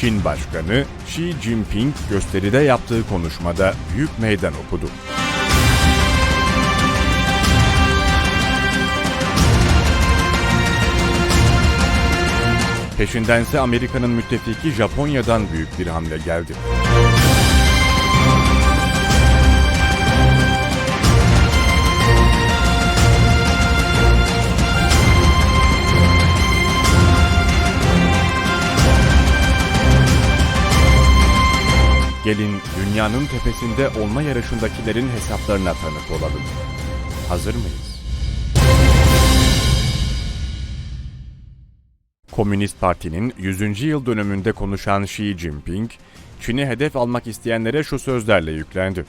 Çin Başkanı Xi Jinping gösteride yaptığı konuşmada büyük meydan okudu. Peşindense Amerika'nın müttefiki Japonya'dan büyük bir hamle geldi. Gelin dünyanın tepesinde olma yarışındakilerin hesaplarına tanık olalım. Hazır mıyız? Komünist Parti'nin 100. yıl dönümünde konuşan Xi Jinping, Çin'i hedef almak isteyenlere şu sözlerle yüklendi.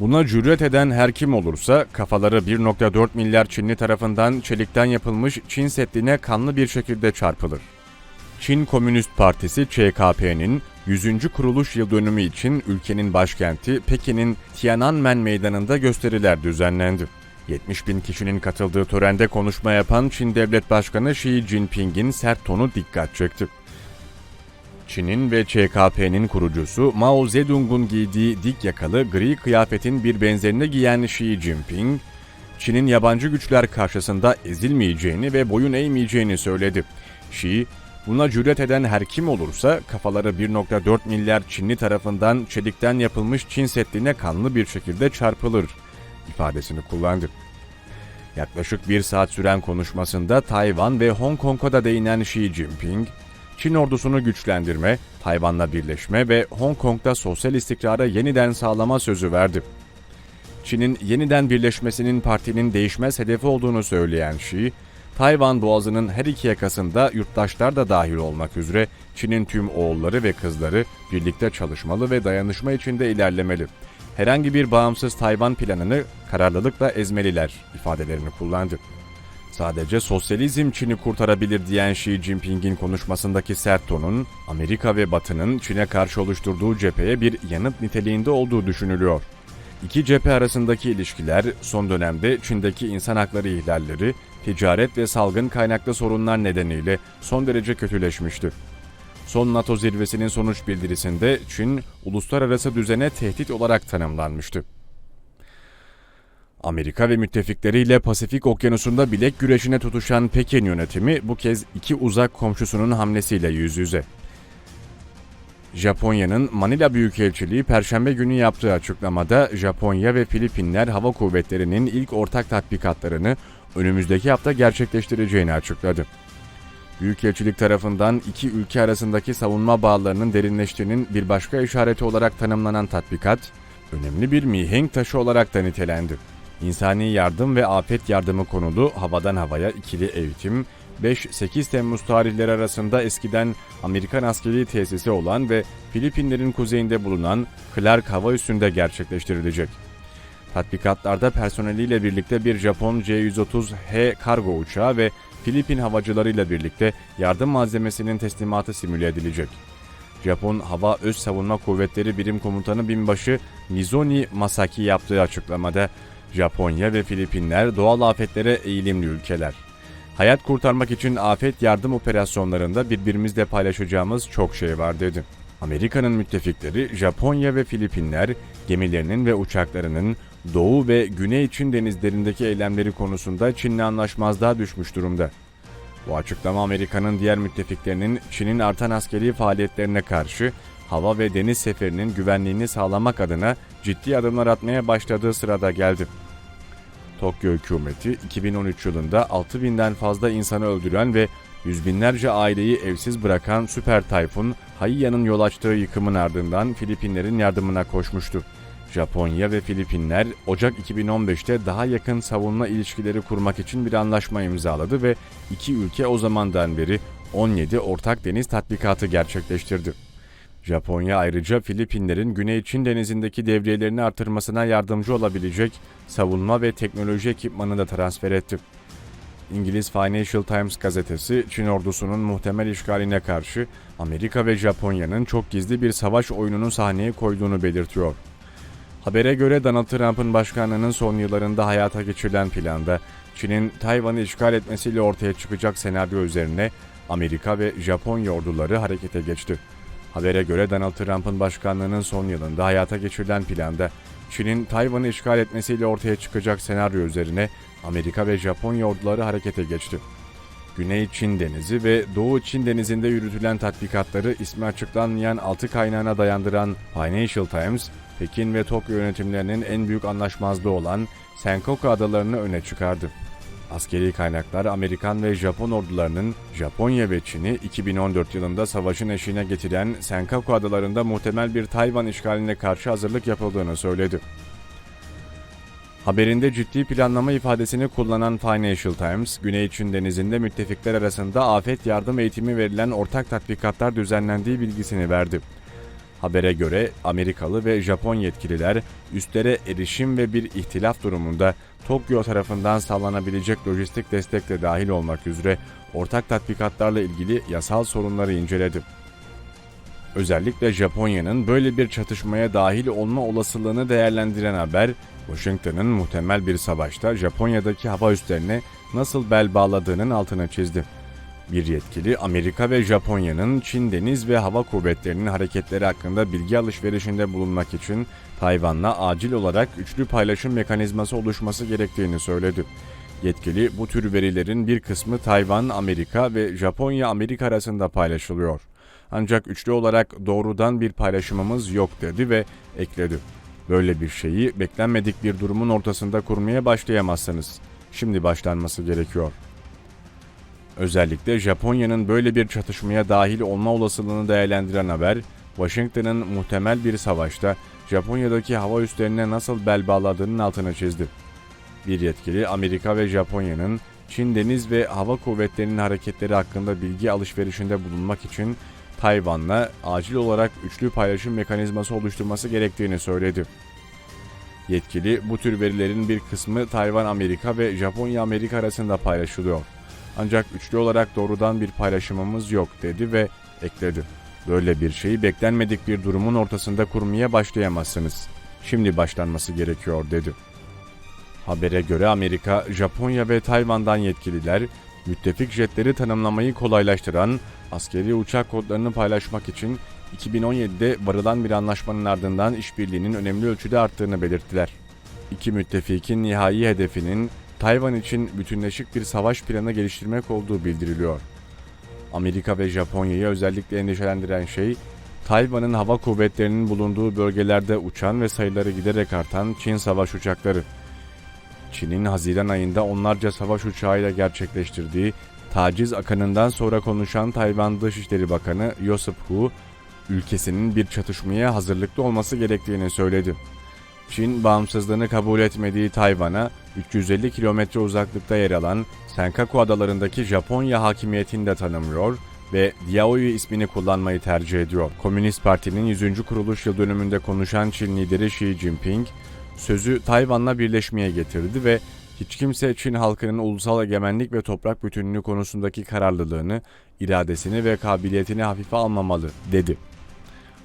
Buna cüret eden her kim olursa kafaları 1.4 milyar Çinli tarafından çelikten yapılmış Çin Seddi'ne kanlı bir şekilde çarpılır. Çin Komünist Partisi ÇKP'nin 100. kuruluş yıl dönümü için ülkenin başkenti Pekin'in Tiananmen Meydanı'nda gösteriler düzenlendi. 70 bin kişinin katıldığı törende konuşma yapan Çin Devlet Başkanı Xi Jinping'in sert tonu dikkat çekti. Çin'in ve ÇKP'nin kurucusu Mao Zedong'un giydiği dik yakalı gri kıyafetin bir benzerini giyen Xi Jinping, Çin'in yabancı güçler karşısında ezilmeyeceğini ve boyun eğmeyeceğini söyledi. Xi, buna cüret eden her kim olursa kafaları 1.4 milyar Çinli tarafından çelikten yapılmış Çin Seddi'ne kanlı bir şekilde çarpılır ifadesini kullandı. Yaklaşık bir saat süren konuşmasında Tayvan ve Hong Kong'a da değinen Xi Jinping, Çin ordusunu güçlendirme, Tayvan'la birleşme ve Hong Kong'da sosyal istikrarı yeniden sağlama sözü verdi. Çin'in yeniden birleşmesinin partinin değişmez hedefi olduğunu söyleyen Xi, Tayvan boğazının her iki yakasında yurttaşlar da dahil olmak üzere Çin'in tüm oğulları ve kızları birlikte çalışmalı ve dayanışma içinde ilerlemeli. Herhangi bir bağımsız Tayvan planını kararlılıkla ezmeliler ifadelerini kullandı. Sadece sosyalizm Çin'i kurtarabilir diyen Xi Jinping'in konuşmasındaki sert tonun, Amerika ve Batı'nın Çin'e karşı oluşturduğu cepheye bir yanıt niteliğinde olduğu düşünülüyor. İki cephe arasındaki ilişkiler son dönemde Çin'deki insan hakları ihlalleri, ticaret ve salgın kaynaklı sorunlar nedeniyle son derece kötüleşmişti. Son NATO zirvesinin sonuç bildirisinde Çin, uluslararası düzene tehdit olarak tanımlanmıştı. Amerika ve müttefikleriyle Pasifik Okyanusu'nda bilek güreşine tutuşan Pekin yönetimi bu kez iki uzak komşusunun hamlesiyle yüz yüze. Japonya'nın Manila Büyükelçiliği Perşembe günü yaptığı açıklamada Japonya ve Filipinler Hava Kuvvetleri'nin ilk ortak tatbikatlarını önümüzdeki hafta gerçekleştireceğini açıkladı. Büyükelçilik tarafından iki ülke arasındaki savunma bağlarının derinleştiğinin bir başka işareti olarak tanımlanan tatbikat, önemli bir mihenk taşı olarak da nitelendi. İnsani yardım ve afet yardımı konulu havadan havaya ikili eğitim, 5-8 Temmuz tarihleri arasında eskiden Amerikan askeri tesisi olan ve Filipinlerin kuzeyinde bulunan Clark Hava Üssü'nde gerçekleştirilecek. Tatbikatlarda personeliyle birlikte bir Japon C-130H kargo uçağı ve Filipin havacılarıyla birlikte yardım malzemesinin teslimatı simüle edilecek. Japon Hava Öz Savunma Kuvvetleri Birim Komutanı Binbaşı Mizoni Masaki yaptığı açıklamada Japonya ve Filipinler doğal afetlere eğilimli ülkeler. Hayat kurtarmak için afet yardım operasyonlarında birbirimizle paylaşacağımız çok şey var dedi. Amerika'nın müttefikleri Japonya ve Filipinler gemilerinin ve uçaklarının Doğu ve Güney Çin denizlerindeki eylemleri konusunda Çin'le anlaşmazlığa düşmüş durumda. Bu açıklama Amerika'nın diğer müttefiklerinin Çin'in artan askeri faaliyetlerine karşı hava ve deniz seferinin güvenliğini sağlamak adına ciddi adımlar atmaya başladığı sırada geldi. Tokyo hükümeti 2013 yılında 6000'den fazla insanı öldüren ve yüz binlerce aileyi evsiz bırakan süper tayfun Haiya'nın yol açtığı yıkımın ardından Filipinlerin yardımına koşmuştu. Japonya ve Filipinler Ocak 2015'te daha yakın savunma ilişkileri kurmak için bir anlaşma imzaladı ve iki ülke o zamandan beri 17 ortak deniz tatbikatı gerçekleştirdi. Japonya ayrıca Filipinlerin Güney Çin denizindeki devriyelerini artırmasına yardımcı olabilecek savunma ve teknoloji ekipmanını da transfer etti. İngiliz Financial Times gazetesi Çin ordusunun muhtemel işgaline karşı Amerika ve Japonya'nın çok gizli bir savaş oyununu sahneye koyduğunu belirtiyor. Habere göre Donald Trump'ın başkanlığının son yıllarında hayata geçirilen planda Çin'in Tayvan'ı işgal etmesiyle ortaya çıkacak senaryo üzerine Amerika ve Japonya orduları harekete geçti. Habere göre Donald Trump'ın başkanlığının son yılında hayata geçirilen planda Çin'in Tayvan'ı işgal etmesiyle ortaya çıkacak senaryo üzerine Amerika ve Japonya orduları harekete geçti. Güney Çin Denizi ve Doğu Çin Denizi'nde yürütülen tatbikatları ismi açıklanmayan altı kaynağına dayandıran Financial Times, Pekin ve Tokyo yönetimlerinin en büyük anlaşmazlığı olan Senkaku adalarını öne çıkardı. Askeri kaynaklar Amerikan ve Japon ordularının Japonya ve Çin'i 2014 yılında savaşın eşiğine getiren Senkaku adalarında muhtemel bir Tayvan işgaline karşı hazırlık yapıldığını söyledi. Haberinde ciddi planlama ifadesini kullanan Financial Times, Güney Çin Denizi'nde müttefikler arasında afet yardım eğitimi verilen ortak tatbikatlar düzenlendiği bilgisini verdi. Habere göre Amerikalı ve Japon yetkililer üstlere erişim ve bir ihtilaf durumunda Tokyo tarafından sağlanabilecek lojistik destekle dahil olmak üzere ortak tatbikatlarla ilgili yasal sorunları inceledi. Özellikle Japonya'nın böyle bir çatışmaya dahil olma olasılığını değerlendiren haber, Washington'ın muhtemel bir savaşta Japonya'daki hava üslerine nasıl bel bağladığının altına çizdi. Bir yetkili Amerika ve Japonya'nın Çin deniz ve hava kuvvetlerinin hareketleri hakkında bilgi alışverişinde bulunmak için Tayvan'la acil olarak üçlü paylaşım mekanizması oluşması gerektiğini söyledi. Yetkili bu tür verilerin bir kısmı Tayvan, Amerika ve Japonya-Amerika arasında paylaşılıyor. Ancak üçlü olarak doğrudan bir paylaşımımız yok dedi ve ekledi. Böyle bir şeyi beklenmedik bir durumun ortasında kurmaya başlayamazsınız. Şimdi başlanması gerekiyor. Özellikle Japonya'nın böyle bir çatışmaya dahil olma olasılığını değerlendiren haber, Washington'ın muhtemel bir savaşta Japonya'daki hava üslerine nasıl bel bağladığının altını çizdi. Bir yetkili Amerika ve Japonya'nın Çin deniz ve hava kuvvetlerinin hareketleri hakkında bilgi alışverişinde bulunmak için Tayvan'la acil olarak üçlü paylaşım mekanizması oluşturması gerektiğini söyledi. Yetkili bu tür verilerin bir kısmı Tayvan Amerika ve Japonya Amerika arasında paylaşılıyor. Ancak üçlü olarak doğrudan bir paylaşımımız yok dedi ve ekledi. Böyle bir şeyi beklenmedik bir durumun ortasında kurmaya başlayamazsınız. Şimdi başlanması gerekiyor dedi. Habere göre Amerika, Japonya ve Tayvan'dan yetkililer müttefik jetleri tanımlamayı kolaylaştıran askeri uçak kodlarını paylaşmak için 2017'de varılan bir anlaşmanın ardından işbirliğinin önemli ölçüde arttığını belirttiler. İki müttefikin nihai hedefinin Tayvan için bütünleşik bir savaş planı geliştirmek olduğu bildiriliyor. Amerika ve Japonya'yı özellikle endişelendiren şey, Tayvan'ın hava kuvvetlerinin bulunduğu bölgelerde uçan ve sayıları giderek artan Çin savaş uçakları. Çin'in Haziran ayında onlarca savaş uçağıyla gerçekleştirdiği taciz akınından sonra konuşan Tayvan Dışişleri Bakanı Joseph Hu, ülkesinin bir çatışmaya hazırlıklı olması gerektiğini söyledi. Çin bağımsızlığını kabul etmediği Tayvan'a 350 kilometre uzaklıkta yer alan Senkaku adalarındaki Japonya hakimiyetini de tanımıyor ve Diaoyu ismini kullanmayı tercih ediyor. Komünist Parti'nin 100. kuruluş yıl dönümünde konuşan Çin lideri Xi Jinping, sözü Tayvan'la birleşmeye getirdi ve hiç kimse Çin halkının ulusal egemenlik ve toprak bütünlüğü konusundaki kararlılığını, iradesini ve kabiliyetini hafife almamalı, dedi.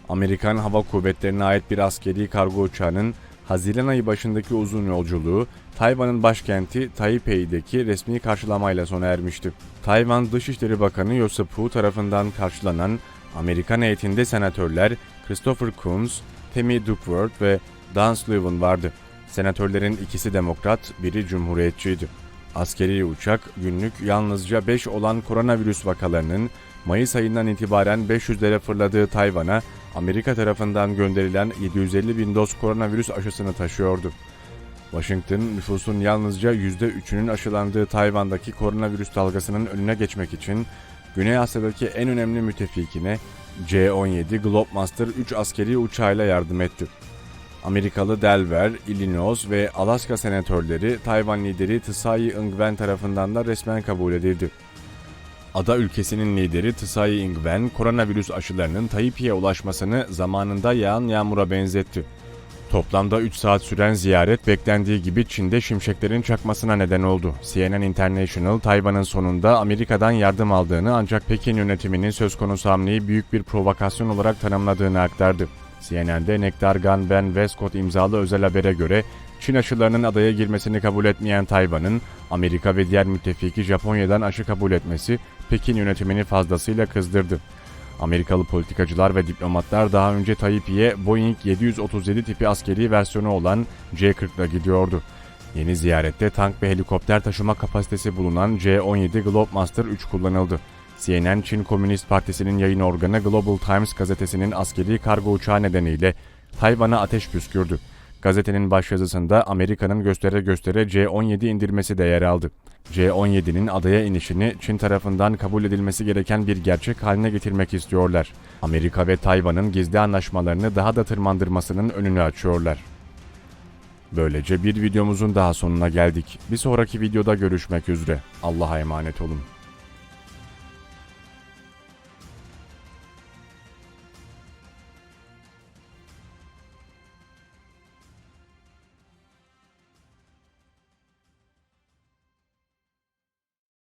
Amerikan Hava Kuvvetleri'ne ait bir askeri kargo uçağının Haziran ayı başındaki uzun yolculuğu Tayvan'ın başkenti Taipei'deki resmi karşılamayla sona ermişti. Tayvan Dışişleri Bakanı Joseph Hu tarafından karşılanan Amerikan heyetinde senatörler Christopher Coons, Tammy Duckworth ve Dan Sullivan vardı. Senatörlerin ikisi demokrat, biri cumhuriyetçiydi. Askeri uçak günlük yalnızca 5 olan koronavirüs vakalarının Mayıs ayından itibaren 500'lere fırladığı Tayvan'a Amerika tarafından gönderilen 750 bin doz koronavirüs aşısını taşıyordu. Washington, nüfusun yalnızca %3'ünün aşılandığı Tayvan'daki koronavirüs dalgasının önüne geçmek için Güney Asya'daki en önemli müttefikine C-17 Globemaster 3 askeri uçağıyla yardım etti. Amerikalı Delaware, Illinois ve Alaska senatörleri Tayvan lideri Tsai Ing-wen tarafından da resmen kabul edildi. Ada ülkesinin lideri Tsai Ing-wen koronavirüs aşılarının Taipei'ye ulaşmasını zamanında yağan yağmura benzetti. Toplamda 3 saat süren ziyaret beklendiği gibi Çin'de şimşeklerin çakmasına neden oldu. CNN International, Tayvan'ın sonunda Amerika'dan yardım aldığını ancak Pekin yönetiminin söz konusu hamleyi büyük bir provokasyon olarak tanımladığını aktardı. CNN'de Nektar Gan Ben Westcott imzalı özel habere göre Çin aşılarının adaya girmesini kabul etmeyen Tayvan'ın Amerika ve diğer müttefiki Japonya'dan aşı kabul etmesi Pekin yönetimini fazlasıyla kızdırdı. Amerikalı politikacılar ve diplomatlar daha önce Tayyip'e Boeing 737 tipi askeri versiyonu olan C-40'la gidiyordu. Yeni ziyarette tank ve helikopter taşıma kapasitesi bulunan C-17 Globemaster 3 kullanıldı. CNN Çin Komünist Partisi'nin yayın organı Global Times gazetesinin askeri kargo uçağı nedeniyle Tayvan'a ateş püskürdü. Gazetenin başyazısında Amerika'nın göstere göstere C-17 indirmesi de yer aldı. C-17'nin adaya inişini Çin tarafından kabul edilmesi gereken bir gerçek haline getirmek istiyorlar. Amerika ve Tayvan'ın gizli anlaşmalarını daha da tırmandırmasının önünü açıyorlar. Böylece bir videomuzun daha sonuna geldik. Bir sonraki videoda görüşmek üzere. Allah'a emanet olun.